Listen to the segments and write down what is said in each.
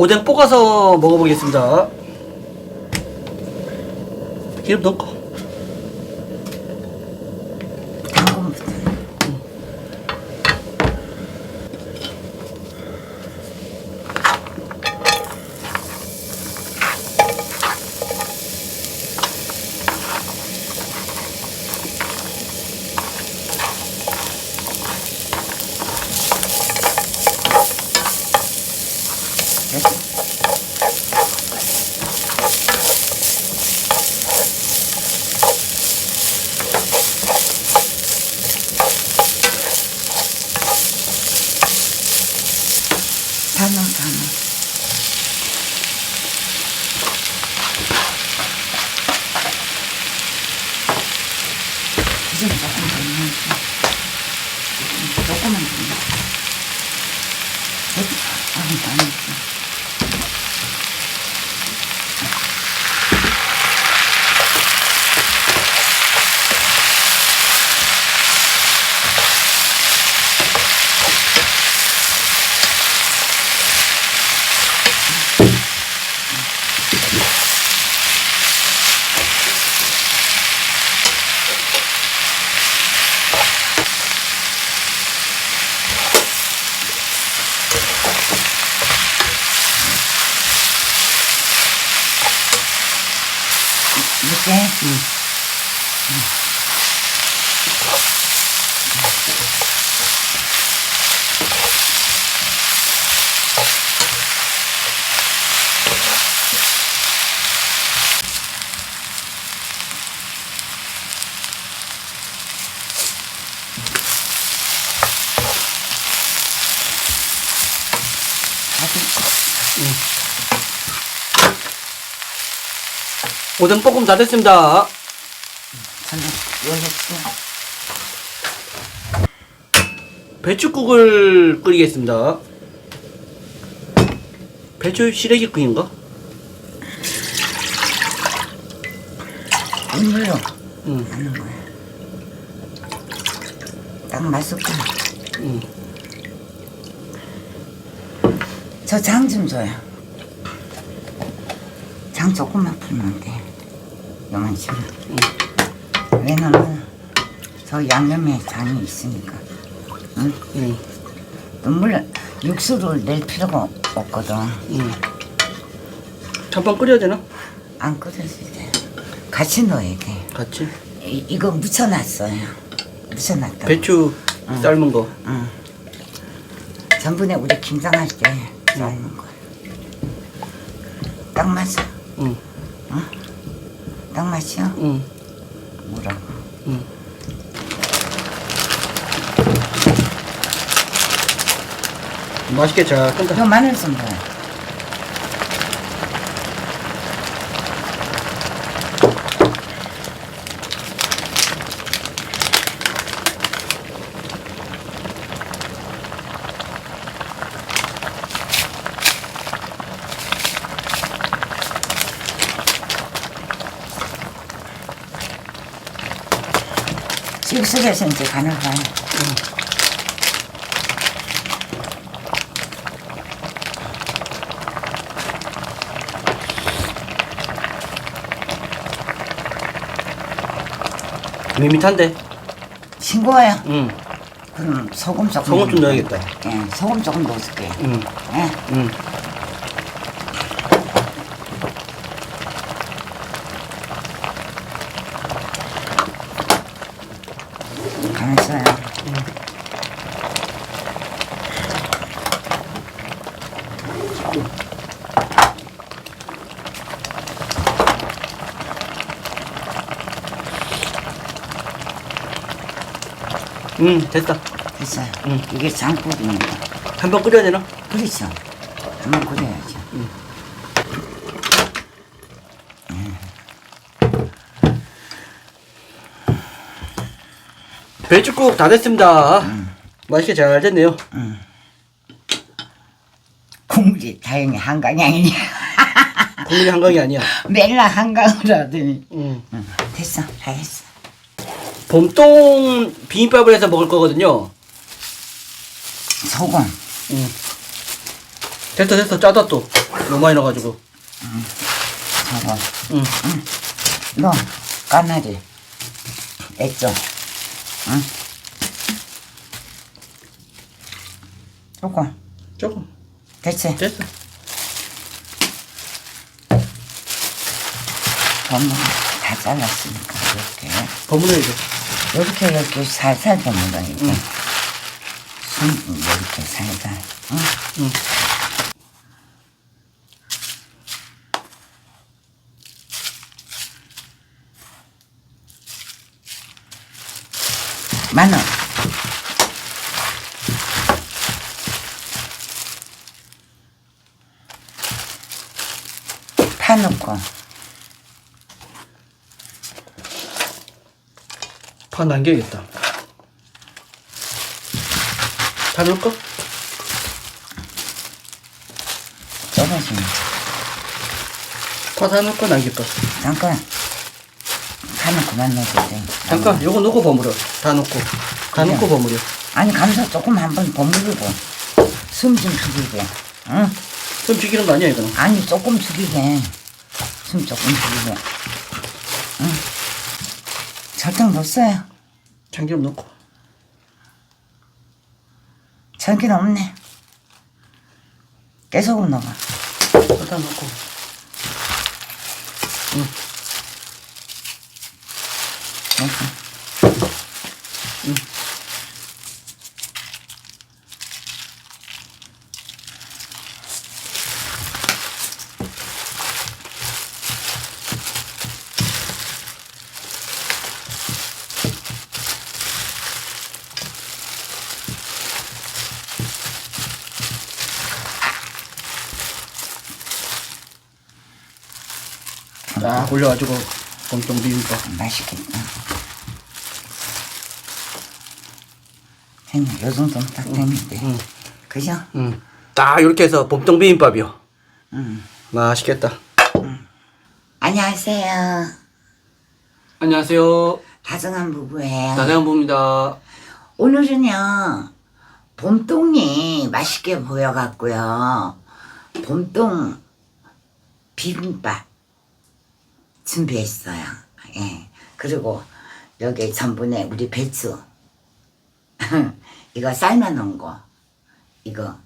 오뎅 볶아서 먹어보겠습니다. 기름 넣고. 오뎅 볶음 다 됐습니다. 배추국을 끓이겠습니다. 배추 시래기국인가? 국물로 응. 하는 거야. 딱 맛있고. 응. 저 장 좀 줘요. 장 조금만 풀면 돼. 요 만치만. 왜냐면 저 양념에 장이 있으니까. 응? 응. 눈물 육수를 낼 필요가 없거든. 응. 잠깐 끓여야 되나? 안 끓여도 돼. 같이 넣어야 돼. 같이. 이, 이거 묻혀놨어요. 묻혀놨다. 배추 응. 삶은 거. 응. 전번에 우리 김장할 때 삶은 거야. 딱 맞아. 응. 딱 맞이야? 응. 뭐라고? 응. 맛있게 잘 끈다. 저 마늘 좀 넣어. 육수에서 이제 간을 봐요. 밋밋한데? 싱거워요. 응. 그럼 소금 조금 소금 좀. 넣어야겠다. 예, 소금 조금 넣어줄게. 응. 예. 응. 가만 있어요. 응, 됐다. 됐어요. 응. 이게 장국입니다. 한번 끓여야 되나? 그렇죠. 한번 끓여야죠. 배추국 다 됐습니다. 맛있게 잘 됐네요. 국물이 다행히 한강이 아니냐. 국물이 한강이 아니야. 맨날 한강으로 하더니. 응. 응, 됐어. 다 했어. 봄동 비빔밥을 해서 먹을 거거든요. 소금. 응. 됐어, 됐어. 짜다 또. 너무 많이 넣어가지고. 저거. 응. 너 까나리. 액젓. 응? 조금. 조금. 됐지? 됐어. 버무 다 잘랐으니까 이렇게. 버무려야 돼. 이렇게 이렇게 살살 버무려 이렇게. 응. 숨 이렇게 살살. 응? 응. 마늘. 파 넣고 파 남겨야겠다. 다 넣을까? 조금씩 파다 넣을까 남길까? 잠깐 파는 그만 넣어도 돼 잠깐 요거 넣고 버무려. 다 넣고. 다 그래. 넣고 버무려. 아니 감자 조금 한번 버무리고 숨 좀 죽이게 응? 좀 죽이는 거 아니야 이거는? 아니 조금 죽이게 숨 조금 죽이게 응? 설탕 넣었어요. 참기름 넣고. 전기는 없네. 깨소금 넣어 설탕 넣고. 넣었어 딱 올려가지고 봄동 비빔밥. 맛있겠다 형님 요 정도면 딱 되는데 응. 그죠? 응. 딱 이렇게 해서 봄동 비빔밥이요. 응. 맛있겠다. 안녕하세요 안녕하세요. 다정한 부부예요 나대한부입니다. 오늘은요 봄동이 맛있게 보여갖고요 봄동 비빔밥 준비했어요. 예. 그리고 여기 전분에 우리 배추. 이거 삶아놓은 거. 이거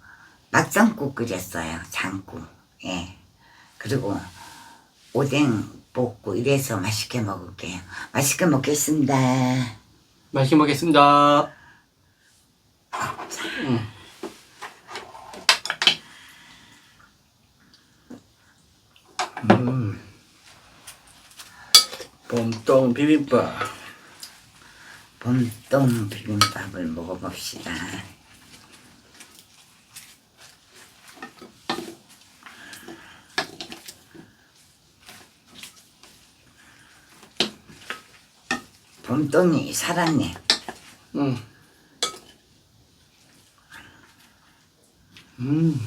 막장국 끓였어요. 장국. 예. 그리고 오뎅 볶고 이래서 맛있게 먹을게요. 맛있게 먹겠습니다. 맛있게 먹겠습니다. 음. 봄동 비빔밥. 봄동 비빔밥을 먹어봅시다. 봄동이 살았네. 음. 음.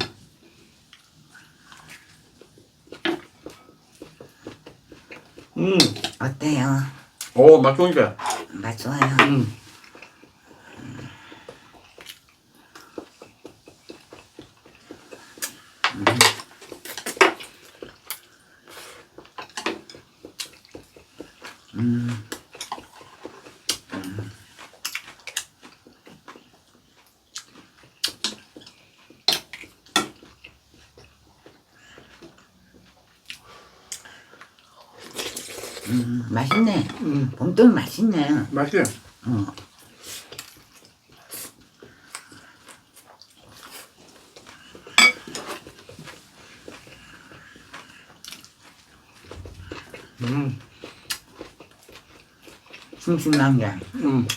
음. 어때요? 오, 맛 좋으니까. 맛 좋아요? 음. 음, 맛있네. 음. 봄동이 맛있네. 맛있어요. 어. 음. 싱싱한 게. 음.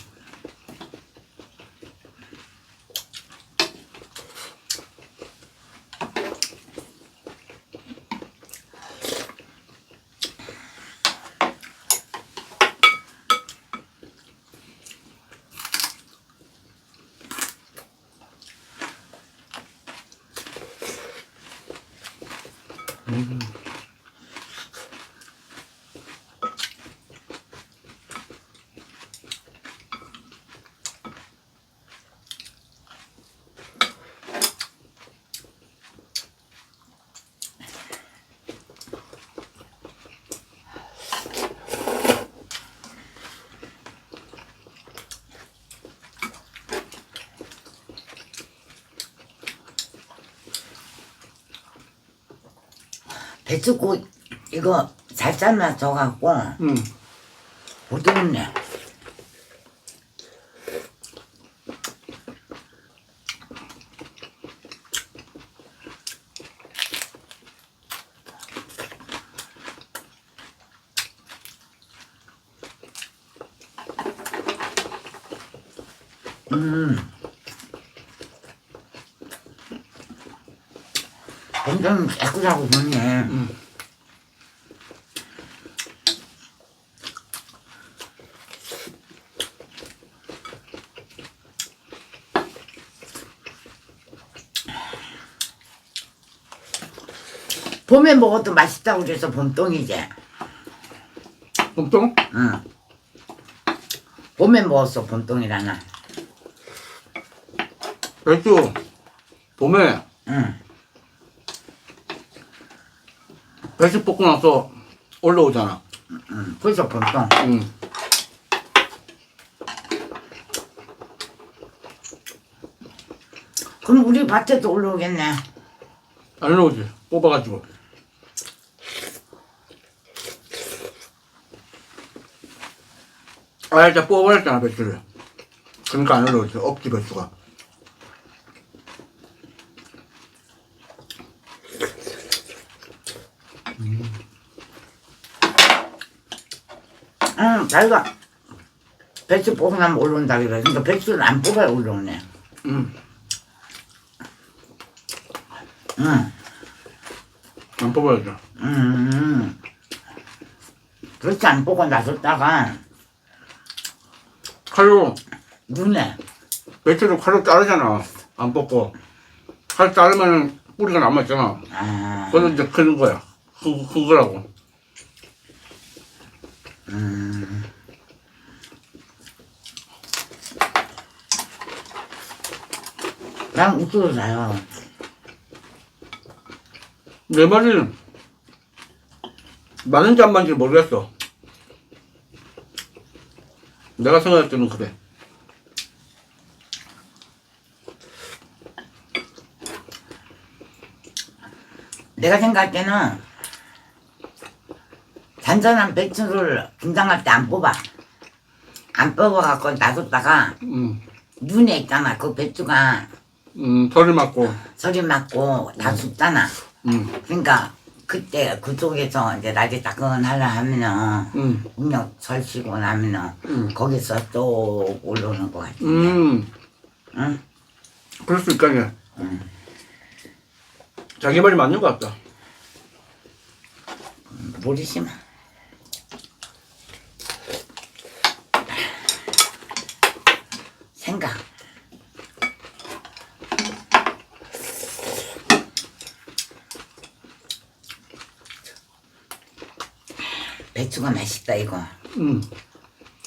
Mm-hmm. 배추국 이거 잘 삶아서 갖고 음. 부드럽네. 음. 엄청 깨끗하고 좋네. 봄에 먹어도 맛있다고 그래서 봄동이지. 봄동? 응. 봄에 먹었어 봄동이라나. 배추. 봄에 응. 배추 볶고 나서 올라오잖아. 응. 그래서 봄동. 음. 그럼 우리 밭에도 올라오겠네. 안 올라오지. 뽑아가지고. 아, 일단 뽑아버렸잖아, 배추를. 그러니까 안 올라오지. 없지, 배추가. 응. 자기가 배추 뽑으면 올라온다 그래. 그러니까 배추를 안 뽑아야 올라오네. 음. 응. 안 뽑아야죠. 음. 그렇지 안 뽑고 놔뒀다가 칼로, 눈에 배추를 칼로 자르잖아. 안 뽑고. 칼 자르면 뿌리가 남아있잖아. 아, 그래서 이제 크는 거야. 그, 그거라고. 난 우쭈로 자요. 내 말이 맞는지 안 맞는지 모르겠어. 내가 생각할 때는 그래. 내가 생각할 때는 잔잔한 배추를 김장할 때 안 뽑아. 안 뽑아갖고 놔뒀다가 음, 눈에 있잖아. 그 배추가 음, 털을 맞고, 소리 맞고 다 죽잖아. 음, 그러니까 그때 그쪽에서 이제 낮에 따끈하려 하면은 음, 운영 설치고 나면은 음. 거기서 또 올라오는 거 같아. 음, 응? 그럴 수 있겠네. 음. 자기 말이 맞는 것 같다. 모르시마. 생각. 배추가 맛있다 이거. 음,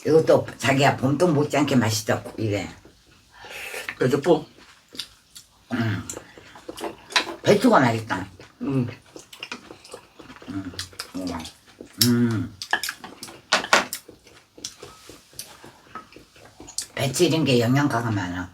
이것도 자기야 봄동 못지않게 맛있다 이래. 배추뿌. 배추가 맛있다. 음, 음. 배추 이런 게 영양가가 많아.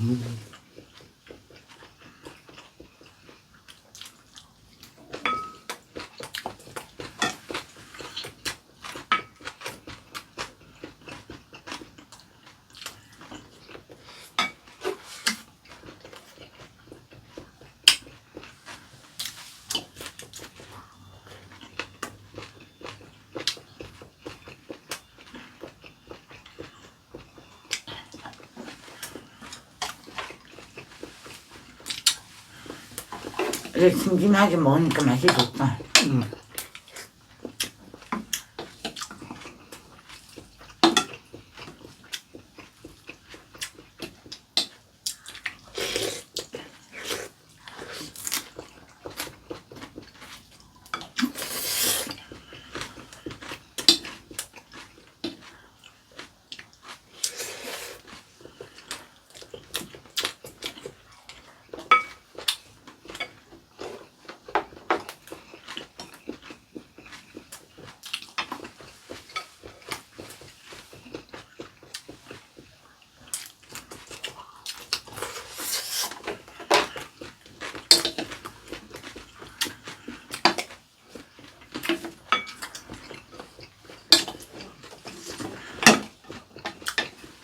嗯。 이렇게 심심하게 먹으니까 맛이 좋다. 음.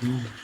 Mm.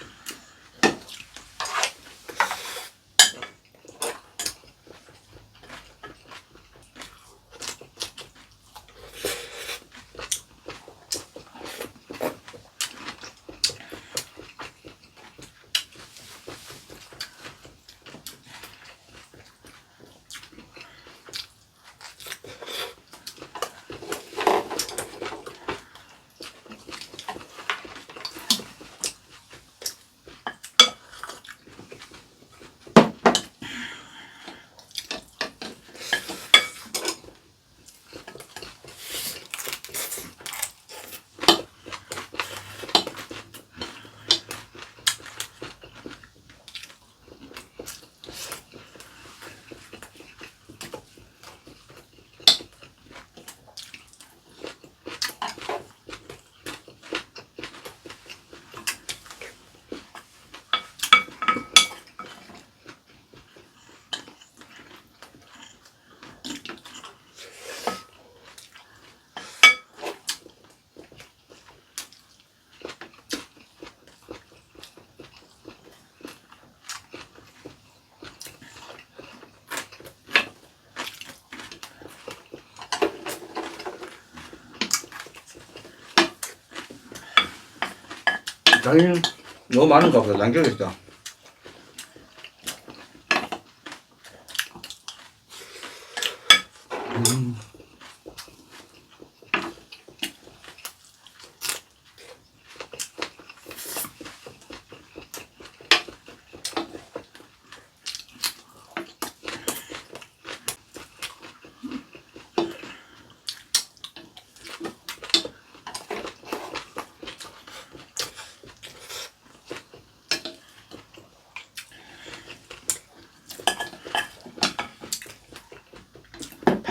장인 너무 많은가 보다. 남겨야겠다.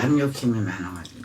밥 욕심이 많아가지고.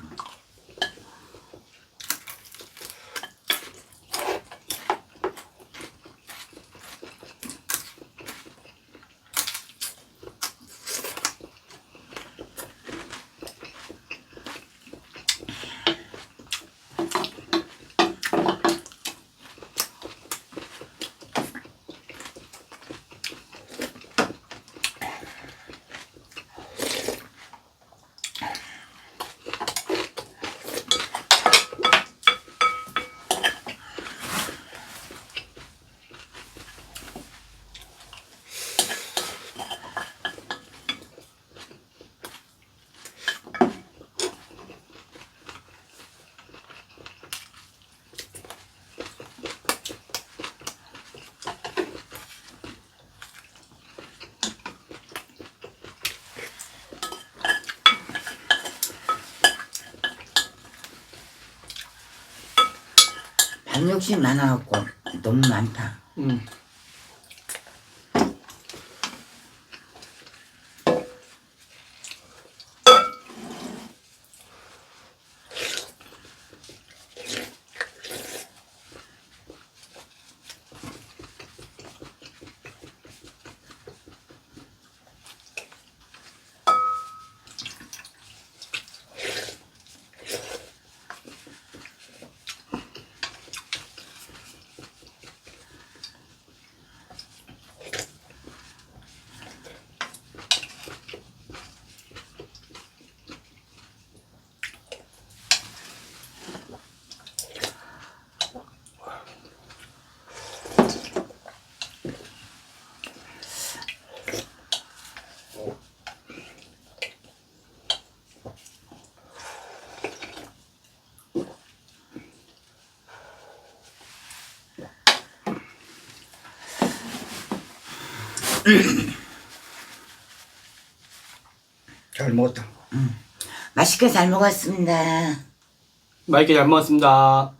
밥 욕심 많아갖고 너무 많다. 음. 잘 먹었다. 맛있게 잘 먹었습니다. 맛있게 잘 먹었습니다.